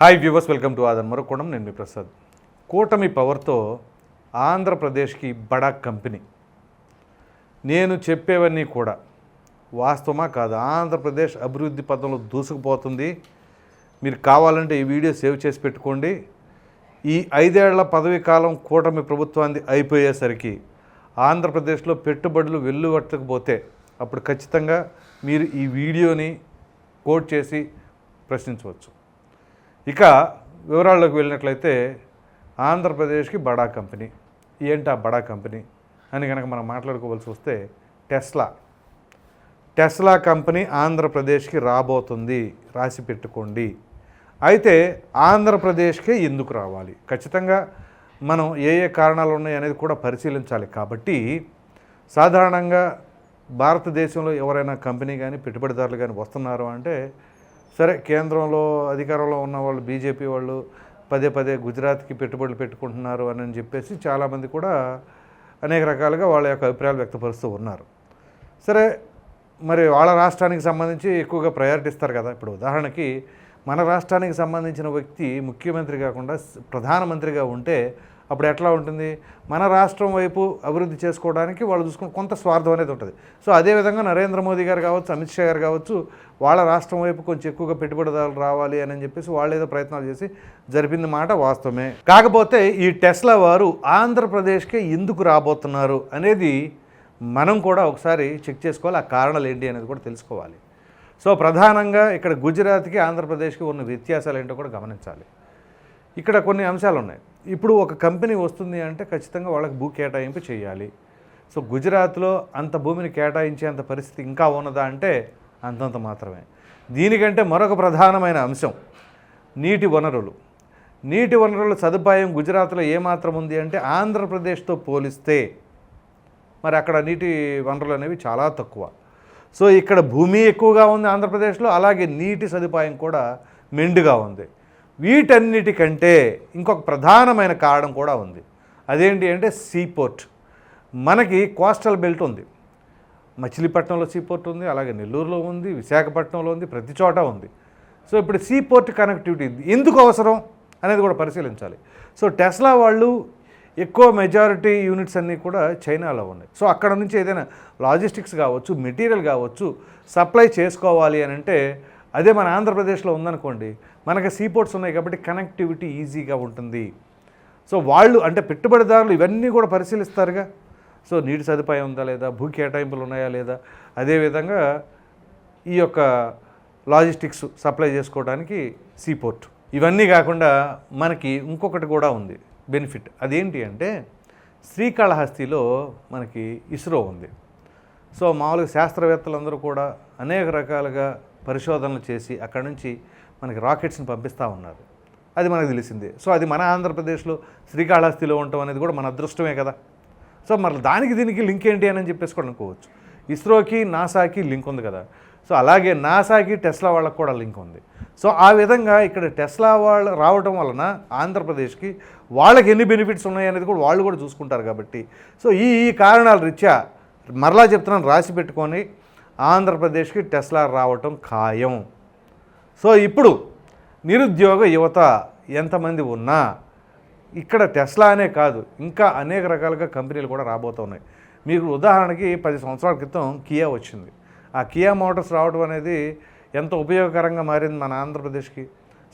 Hi viewers welcome to ఆదన్ మరొకోణం నేను మీ ప్రసాద్. కూటమి పవర్తో ఆంధ్రప్రదేశ్కి బడా కంపెనీ. నేను చెప్పేవన్నీ కూడా వాస్తవమా కాదు? ఆంధ్రప్రదేశ్ అభివృద్ధి పథంలో దూసుకుపోతుంది. మీరు కావాలంటే ఈ వీడియో సేవ్ చేసి పెట్టుకోండి. ఈ ఐదేళ్ళ పదవీ కాలం కూటమి ప్రభుత్వాన్ని అయిపోయేసరికి ఆంధ్రప్రదేశ్లో పెట్టుబడులు వెల్లువట్టకపోతే అప్పుడు ఖచ్చితంగా మీరు ఈ వీడియోని కోట్ చేసి ప్రశ్నించవచ్చు. ఇక వివరాల్లోకి వెళ్ళినట్లయితే ఆంధ్రప్రదేశ్కి బడా కంపెనీ. ఏంటి ఆ బడా కంపెనీ? అని కనుక మనం మాట్లాడుకోవాల్సి వస్తే టెస్లా. టెస్లా కంపెనీ ఆంధ్రప్రదేశ్కి రాబోతుంది. రాసి పెట్టుకోండి. అయితే ఆంధ్రప్రదేశ్కే ఎందుకు రావాలి? ఖచ్చితంగా మనం ఏ ఏ కారణాలు ఉన్నాయి అనేది కూడా పరిశీలించాలి. కాబట్టి సాధారణంగా భారతదేశంలో ఎవరైనా కంపెనీ కానీ పెట్టుబడిదారులు కానీ వస్తున్నారు అంటే సరే కేంద్రంలో అధికారంలో ఉన్న వాళ్ళు బీజేపీ వాళ్ళు పదే పదే గుజరాత్కి పెట్టుబడులు పెట్టుకుంటున్నారు అని చెప్పేసి చాలామంది కూడా అనేక రకాలుగా వాళ్ళ యొక్క అభిప్రాయాలు వ్యక్తపరుస్తూ ఉన్నారు. సరే మరి వాళ్ళ రాష్ట్రానికి సంబంధించి ఎక్కువగా ప్రయారిటీ ఇస్తారు కదా. ఇప్పుడు ఉదాహరణకి మన రాష్ట్రానికి సంబంధించిన వ్యక్తి ముఖ్యమంత్రి కాకుండా ప్రధానమంత్రిగా ఉంటే అప్పుడు ఎట్లా ఉంటుంది? మన రాష్ట్రం వైపు అభివృద్ధి చేసుకోవడానికి వాళ్ళు చూసుకుని కొంత స్వార్థం అనేది ఉంటుంది. సో అదేవిధంగా నరేంద్ర మోదీ గారు కావచ్చు అమిత్ షా గారు కావచ్చు వాళ్ళ రాష్ట్రం వైపు కొంచెం ఎక్కువగా పెట్టుబడిదారులు రావాలి అని చెప్పేసి వాళ్ళు ఏదో ప్రయత్నాలు చేసి జరిపింది మాట వాస్తవమే. కాకపోతే ఈ టెస్లా వారు ఆంధ్రప్రదేశ్కే ఎందుకు రాబోతున్నారు అనేది మనం కూడా ఒకసారి చెక్ చేసుకోవాలి. ఆ కారణాలు ఏంటి అనేది కూడా తెలుసుకోవాలి. సో ప్రధానంగా ఇక్కడ గుజరాత్కి ఆంధ్రప్రదేశ్కి ఉన్న వ్యత్యాసాలు ఏంటో కూడా గమనించాలి. ఇక్కడ కొన్ని అంశాలు ఉన్నాయి ఇప్పుడు ఒక కంపెనీ వస్తుంది అంటే ఖచ్చితంగా వాళ్ళకి భూ కేటాయింపు చేయాలి. సో గుజరాత్లో అంత భూమిని కేటాయించేంత పరిస్థితి ఇంకా ఉన్నదా అంటే అంతంత మాత్రమే. దీనికంటే మరొక ప్రధానమైన అంశం నీటి వనరులు. నీటి వనరుల సదుపాయం గుజరాత్లో ఏమాత్రం ఉంది అంటే ఆంధ్రప్రదేశ్తో పోలిస్తే మరి అక్కడ నీటి వనరులు అనేవి చాలా తక్కువ. సో ఇక్కడ భూమి ఎక్కువగా ఉంది ఆంధ్రప్రదేశ్లో అలాగే నీటి సదుపాయం కూడా మెండుగా ఉంది. వీటన్నిటికంటే ఇంకొక ప్రధానమైన కారణం కూడా ఉంది. అదేంటి అంటే సీపోర్ట్. మనకి కోస్టల్ బెల్ట్ ఉంది. మచిలీపట్నంలో సీపోర్ట్ ఉంది అలాగే నెల్లూరులో ఉంది విశాఖపట్నంలో ఉంది ప్రతి చోట ఉంది. సో ఇప్పుడు సీపోర్ట్ కనెక్టివిటీ ఎందుకు అవసరం అనేది కూడా పరిశీలించాలి. సో టెస్లా వాళ్ళు ఎక్కువ మెజారిటీ యూనిట్స్ అన్నీ కూడా చైనాలో ఉన్నాయి. సో అక్కడ నుంచి ఏదైనా లాజిస్టిక్స్ కావచ్చు మెటీరియల్ కావచ్చు సప్లై చేసుకోవాలి అని అంటే అదే మన ఆంధ్రప్రదేశ్లో ఉందనుకోండి మనకి సీపోర్ట్స్ ఉన్నాయి కాబట్టి కనెక్టివిటీ ఈజీగా ఉంటుంది. సో వాళ్ళు అంటే పెట్టుబడిదారులు ఇవన్నీ కూడా పరిశీలిస్తారుగా. సో నీటి సదుపాయం ఉందా లేదా? భూ కేటాయింపులు ఉన్నాయా లేదా? అదేవిధంగా ఈ యొక్క లాజిస్టిక్స్ సప్లై చేసుకోవడానికి సీపోర్ట్ ఇవన్నీ కాకుండా మనకి ఇంకొకటి కూడా ఉంది బెనిఫిట్. అదేంటి అంటే శ్రీకాళహస్తిలో మనకి ఇస్రో ఉంది. సో మామూలుగా శాస్త్రవేత్తలందరూ కూడా అనేక రకాలుగా పరిశోధనలు చేసి అక్కడ నుంచి మనకి రాకెట్స్ని పంపిస్తూ ఉన్నారు. అది మనకు తెలిసిందే. సో అది మన ఆంధ్రప్రదేశ్లో శ్రీకాళహస్తిలో ఉండటం అనేది కూడా మన అదృష్టమే కదా. సో మరి దానికి దీనికి లింక్ ఏంటి అని చెప్పేసి కూడా అనుకోవచ్చు. ఇస్రోకి నాసాకి లింక్ ఉంది కదా. సో అలాగే నాసాకి టెస్లా వాళ్ళకి కూడా లింక్ ఉంది. సో ఆ విధంగా ఇక్కడ టెస్లా వాళ్ళు రావడం వలన ఆంధ్రప్రదేశ్కి వాళ్ళకి ఎన్ని బెనిఫిట్స్ ఉన్నాయి అనేది కూడా వాళ్ళు కూడా చూసుకుంటారు కాబట్టి. సో ఈ ఈ కారణాల రీత్యా మరలా చెప్తున్నాను రాసి పెట్టుకొని ఆంధ్రప్రదేశ్కి టెస్లా రావటం ఖాయం. సో ఇప్పుడు నిరుద్యోగ యువత ఎంతమంది ఉన్నా ఇక్కడ టెస్లా అనే కాదు ఇంకా అనేక రకాలుగా కంపెనీలు కూడా రాబోతున్నాయి. మీకు ఉదాహరణకి పది సంవత్సరాల క్రితం కియా వచ్చింది. ఆ కియా మోటార్స్ రావడం అనేది ఎంత ఉపయోగకరంగా మారింది మన ఆంధ్రప్రదేశ్కి?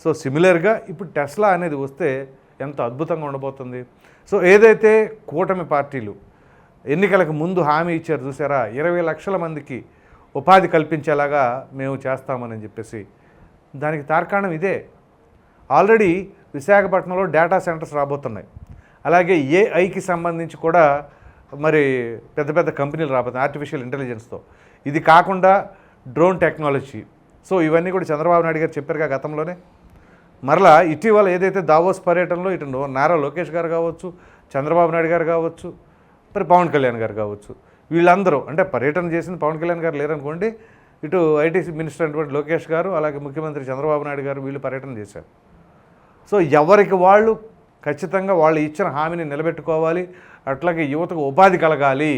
సో సిమిలర్గా ఇప్పుడు టెస్లా అనేది వస్తే ఎంత అద్భుతంగా ఉండబోతుంది. సో ఏదైతే కూటమి పార్టీలు ఎన్నికలకు ముందు హామీ ఇచ్చారు చూసారా? ఇరవై లక్షల మందికి ఉపాధి కల్పించేలాగా మేము చేస్తామని చెప్పేసి దానికి తార్కాణం ఇదే. ఆల్రెడీ విశాఖపట్నంలో డేటా సెంటర్స్ రాబోతున్నాయి. అలాగే ఏఐకి సంబంధించి కూడా మరి పెద్ద పెద్ద కంపెనీలు రాబోతున్నాయి ఆర్టిఫిషియల్ ఇంటెలిజెన్స్తో ఇది కాకుండా డ్రోన్ టెక్నాలజీ. సో ఇవన్నీ కూడా చంద్రబాబు నాయుడు గారు చెప్పారుగా గతంలోనే. మరలా ఇటీవల ఏదైతే దావోస్ పర్యటనలో ఇటు నో- నారా లోకేష్ గారు కావచ్చు చంద్రబాబు నాయుడు గారు కావచ్చు మరి పవన్ కళ్యాణ్ గారు కావచ్చు వీళ్ళందరూ అంటే పర్యటన చేసింది పవన్ కళ్యాణ్ గారు లేరనుకోండి ఇటు ఐటీ మినిస్టర్ అటువంటి లోకేష్ గారు అలాగే ముఖ్యమంత్రి చంద్రబాబు నాయుడు గారు వీళ్ళు పర్యటన చేశారు. సో ఎవరికి వాళ్ళు ఖచ్చితంగా వాళ్ళు ఇచ్చిన హామీని నిలబెట్టుకోవాలి అట్లాగే యువతకు ఉపాధి కలగాలి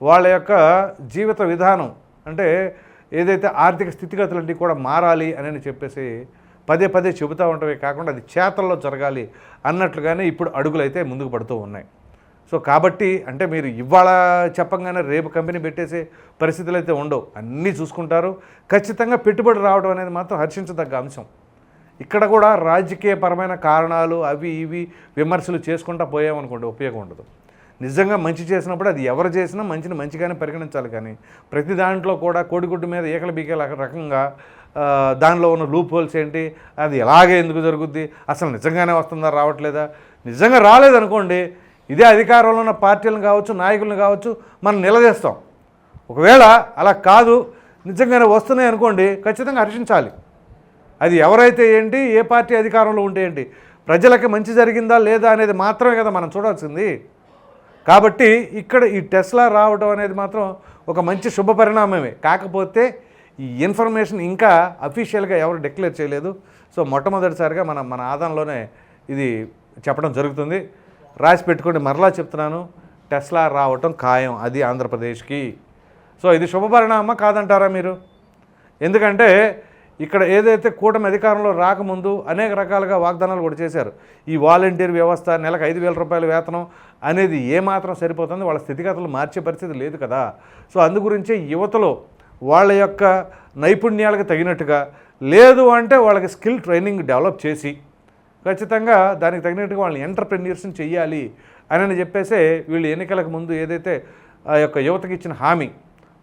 వాళ్ళ యొక్క జీవిత విధానం అంటే ఏదైతే ఆర్థిక స్థితిగతులన్నీ కూడా మారాలి అని చెప్పేసి పదే పదే చెబుతూ ఉండటమే కాకుండా అది చేతల్లో జరగాలి అన్నట్లుగానే ఇప్పుడు అడుగులు అయితే ముందుకు పడుతూ ఉన్నాయి. సో కాబట్టి అంటే మీరు ఇవాళ చెప్పంగానే రేపు కంపెనీ పెట్టేసే పరిస్థితులు అయితే ఉండవు. అన్నీ చూసుకుంటారు. ఖచ్చితంగా పెట్టుబడి రావడం అనేది మాత్రం హర్షించదగ్గ అంశం. ఇక్కడ కూడా రాజకీయపరమైన కారణాలు అవి ఇవి విమర్శలు చేసుకుంటా పోయామనుకోండి ఉపయోగం ఉండదు. నిజంగా మంచి చేసినప్పుడు అది ఎవరు చేసినా మంచిని మంచిగానే పరిగణించాలి కానీ ప్రతి దాంట్లో కూడా కోడిగుడ్డు మీద ఏకల బీకల రకంగా దానిలో ఉన్న లూప్ హోల్స్ ఏంటి అది ఎలాగే ఎందుకు జరుగుద్ది అసలు నిజంగానే వస్తుందా రావట్లేదా? నిజంగా రాలేదనుకోండి ఇదే అధికారంలో ఉన్న పార్టీలను కావచ్చు నాయకులను కావచ్చు మనం నిలదీస్తాం. ఒకవేళ అలా కాదు నిజంగానే వస్తున్నాయి అనుకోండి ఖచ్చితంగా హర్షించాలి. అది ఎవరైతే ఏంటి ఏ పార్టీ అధికారంలో ఉంటే ఏంటి ప్రజలకి మంచి జరిగిందా లేదా అనేది మాత్రమే కదా మనం చూడాల్సింది. కాబట్టి ఇక్కడ ఈ టెస్లా రావడం అనేది మాత్రం ఒక మంచి శుభ పరిణామమే. కాకపోతే ఈ ఇన్ఫర్మేషన్ ఇంకా అఫీషియల్గా ఎవరు డిక్లేర్ చేయలేదు. సో మొట్టమొదటిసారిగా మనం మన ఆదాయంలోనే ఇది చెప్పడం జరుగుతుంది. రాసి పెట్టుకోండి. మరలా చెప్తున్నాను టెస్లా రావటం ఖాయం అది ఆంధ్రప్రదేశ్కి. సో ఇది శుభపరిణామా కాదంటారా మీరు? ఎందుకంటే ఇక్కడ ఏదైతే కూటమి అధికారంలో రాకముందు అనేక రకాలుగా వాగ్దానాలు కూడా చేశారు. ఈ వాలంటీర్ వ్యవస్థ నెలకు ఐదు వేల రూపాయల వేతనం అనేది ఏమాత్రం సరిపోతుంది? వాళ్ళ స్థితిగతులు మార్చే పరిస్థితి లేదు కదా. సో అందు గురించే యువతలో వాళ్ళ యొక్క నైపుణ్యాలకు తగినట్టుగా లేదు అంటే వాళ్ళకి స్కిల్ ట్రైనింగ్ డెవలప్ చేసి ఖచ్చితంగా దానికి తగినట్టుగా వాళ్ళని ఎంటర్ప్రెన్యూర్స్ని చెయ్యాలి అని చెప్పేసే వీళ్ళు ఎన్నికలకు ముందు ఏదైతే ఆ యొక్క యువతకి ఇచ్చిన హామీ.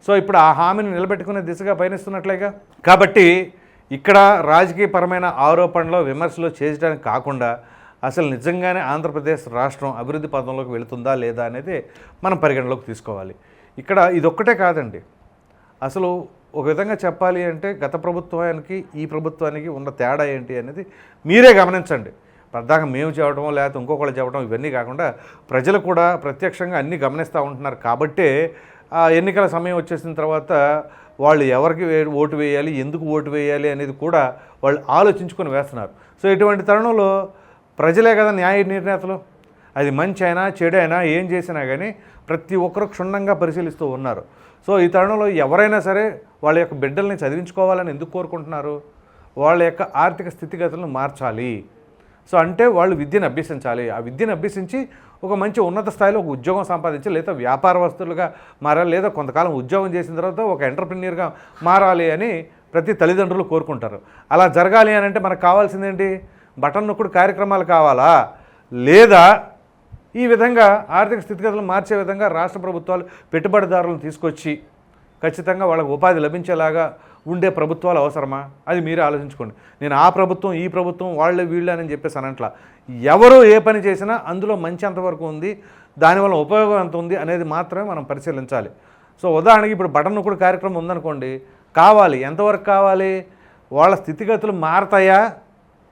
సో ఇప్పుడు ఆ హామీని నిలబెట్టుకునే దిశగా పయనిస్తున్నట్లేగా? కాబట్టి ఇక్కడ రాజకీయపరమైన ఆరోపణలు విమర్శలు చేయడానికి కాకుండా అసలు నిజంగానే ఆంధ్రప్రదేశ్ రాష్ట్రం అభివృద్ధి పదంలోకి వెళుతుందా లేదా అనేది మనం పరిగణలోకి తీసుకోవాలి. ఇక్కడ ఇదొక్కటే కాదండి. అసలు ఒక విధంగా చెప్పాలి అంటే గత ప్రభుత్వానికి ఈ ప్రభుత్వానికి ఉన్న తేడా ఏంటి అనేది మీరే గమనించండి. పద్దాక మేము చెప్పడం లేకపోతే ఇంకొకళ్ళు చెప్పడం ఇవన్నీ కాకుండా ప్రజలు కూడా ప్రత్యక్షంగా అన్నీ గమనిస్తూ ఉంటున్నారు. కాబట్టే ఆ ఎన్నికల సమయం వచ్చేసిన తర్వాత వాళ్ళు ఎవరికి ఓటు వేయాలి ఎందుకు ఓటు వేయాలి అనేది కూడా వాళ్ళు ఆలోచించుకొని వేస్తున్నారు. సో ఇటువంటి తరుణంలో ప్రజలే కదా న్యాయ నిర్ణేతలు. అది మంచి అయినా చెడు అయినా ఏం చేసినా కానీ ప్రతి ఒక్కరు క్షుణ్ణంగా పరిశీలిస్తూ ఉన్నారు. సో ఈ తరుణంలో ఎవరైనా సరే వాళ్ళ యొక్క బిడ్డల్ని చదివించుకోవాలని ఎందుకు కోరుకుంటున్నారు? వాళ్ళ యొక్క ఆర్థిక స్థితిగతులను మార్చాలి. సో అంటే వాళ్ళు విద్యను అభ్యసించాలి. ఆ విద్యను అభ్యసించి ఒక మంచి ఉన్నత స్థాయిలో ఒక ఉద్యోగం సంపాదించి లేదా వ్యాపార వస్తువులుగా మారాలి లేదా కొంతకాలం ఉద్యోగం చేసిన తర్వాత ఒక ఎంటర్ప్రెన్యూర్గా మారాలి అని ప్రతి తల్లిదండ్రులు కోరుకుంటారు. అలా జరగాలి అని అంటే మనకు కావాల్సిందేంటి? బటన్ నొక్కుడు కార్యక్రమాలు కావాలా? లేదా ఈ విధంగా ఆర్థిక స్థితిగతులు మార్చే విధంగా రాష్ట్ర ప్రభుత్వాలు పెట్టుబడిదారులను తీసుకొచ్చి ఖచ్చితంగా వాళ్ళకు ఉపాధి లభించేలాగా ఉండే ప్రభుత్వాలు అవసరమా? అది మీరే ఆలోచించుకోండి. నేను ఆ ప్రభుత్వం ఈ ప్రభుత్వం వాళ్ళే వీళ్ళే అని చెప్పేసి అనట్లా. ఎవరు ఏ పని చేసినా అందులో మంచి ఎంతవరకు ఉంది దానివల్ల ఉపయోగం ఎంత ఉంది అనేది మాత్రమే మనం పరిశీలించాలి. సో ఉదాహరణకి ఇప్పుడు బటన్ నొక్కుడు కార్యక్రమం ఉందనుకోండి కావాలి. ఎంతవరకు కావాలి? వాళ్ళ స్థితిగతులు మారతాయా?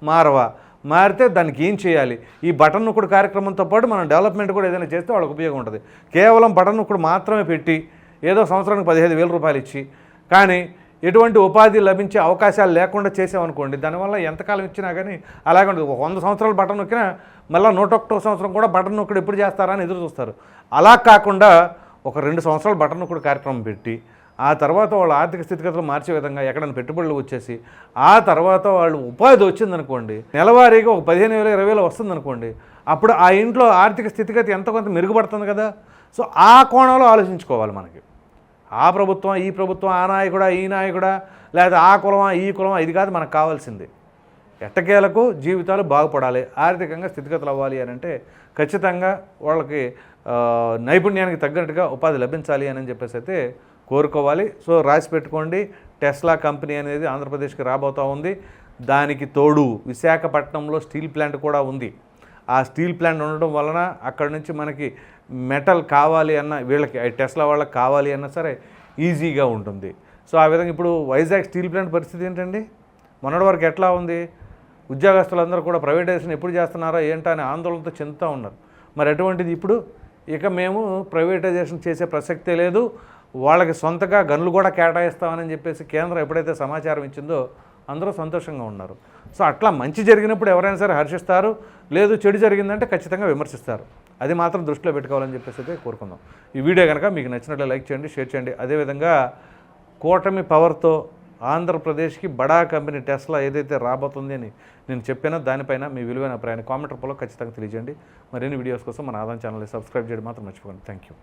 మారవా? మారితే దానికి ఏం చేయాలి? ఈ బటన్ నొక్కుడు కార్యక్రమంతో పాటు మనం డెవలప్మెంట్ కూడా ఏదైనా చేస్తే వాళ్ళకి ఉపయోగం ఉంటుంది. కేవలం బటన్ నొక్కుడు మాత్రమే పెట్టి ఏదో సంవత్సరానికి పదిహేను వేల రూపాయలు ఇచ్చి కానీ ఎటువంటి ఉపాధి లభించే అవకాశాలు లేకుండా చేసామనుకోండి దానివల్ల ఎంతకాలం ఇచ్చినా కానీ అలాగే ఉండదు. వంద సంవత్సరాలు బటన్ నొక్కినా మళ్ళీ నూట ఒకటో సంవత్సరం కూడా బటన్ నొక్కడు ఎప్పుడు చేస్తారా అని ఎదురు చూస్తారు. అలా కాకుండా ఒక రెండు సంవత్సరాలు బటన్ నొక్కడు కార్యక్రమం పెట్టి ఆ తర్వాత వాళ్ళ ఆర్థిక స్థితిగతులు మార్చే విధంగా ఎక్కడైనా పెట్టుబడులు వచ్చేసి ఆ తర్వాత వాళ్ళు ఉపాధి వచ్చిందనుకోండి నెలవారీగా ఒక పదిహేను వేలు ఇరవై వేలు వస్తుందనుకోండి అప్పుడు ఆ ఇంట్లో ఆర్థిక స్థితిగతి ఎంత కొంత మెరుగుపడుతుంది కదా? సో ఆ కోణంలో ఆలోచించుకోవాలి మనకి. ఆ ప్రభుత్వం ఈ ప్రభుత్వం ఆ నాయకుడా ఈ నాయకుడా లేదా ఆ కులమా ఈ కులమా ఇది కాదు మనకు కావాల్సింది. ఎట్టకేలకు జీవితాలు బాగుపడాలి ఆర్థికంగా స్థితిగతులు అవ్వాలి అని అంటే ఖచ్చితంగా వాళ్ళకి నైపుణ్యానికి తగ్గట్టుగా ఉపాధి లభించాలి అని చెప్పేసి అయితే కోరుకోవాలి. సో రాసి పెట్టుకోండి టెస్లా కంపెనీ అనేది ఆంధ్రప్రదేశ్కి రాబోతూ ఉంది. దానికి తోడు విశాఖపట్నంలో స్టీల్ ప్లాంట్ కూడా ఉంది. ఆ స్టీల్ ప్లాంట్ ఉండడం వలన అక్కడ నుంచి మనకి మెటల్ కావాలి అన్న వీళ్ళకి టెస్లా వాళ్ళకి కావాలి అన్నా సరే ఈజీగా ఉంటుంది. సో ఆ విధంగా ఇప్పుడు వైజాగ్ స్టీల్ ప్లాంట్ పరిస్థితి ఏంటండి? మొన్నటి వరకు ఎట్లా ఉంది? ఉద్యోగస్తులందరూ కూడా ప్రైవేటైజేషన్ ఎప్పుడు చేస్తున్నారో? ఏంటో? అని ఆందోళనతో చెందుతూ ఉన్నారు. మరి అటువంటిది ఇప్పుడు ఇక మేము ప్రైవేటైజేషన్ చేసే ప్రసక్తే లేదు. వాళ్ళకి సొంతగా గన్లు కూడా కేటాయిస్తామని చెప్పేసి కేంద్రం ఎప్పుడైతే సమాచారం ఇచ్చిందో అందరూ సంతోషంగా ఉన్నారు. సో అట్లా మంచి జరిగినప్పుడు ఎవరైనా సరే హర్షిస్తారు లేదు చెడు జరిగిందంటే ఖచ్చితంగా విమర్శిస్తారు. అది మాత్రం దృష్టిలో పెట్టుకోవాలని చెప్పేసి అయితే కోరుకుందాం. ఈ వీడియో కనుక మీకు నచ్చినట్లు లైక్ చేయండి షేర్ చేయండి. అదేవిధంగా కూటమి పవర్తో ఆంధ్రప్రదేశ్కి బడా కంపెనీ టెస్లా ఏదైతే రాబోతుంది అని నేను చెప్పానో దానిపైన మీ విలువైన అభిప్రాయాన్ని కామెంట్ రూపంలో ఖచ్చితంగా తెలియజేయండి. మరిన్ని వీడియోస్ కోసం మన ఆదాయం ఛానల్ని సబ్స్క్రైబ్ చేయడం మాత్రం మర్చిపోకండి. Thank you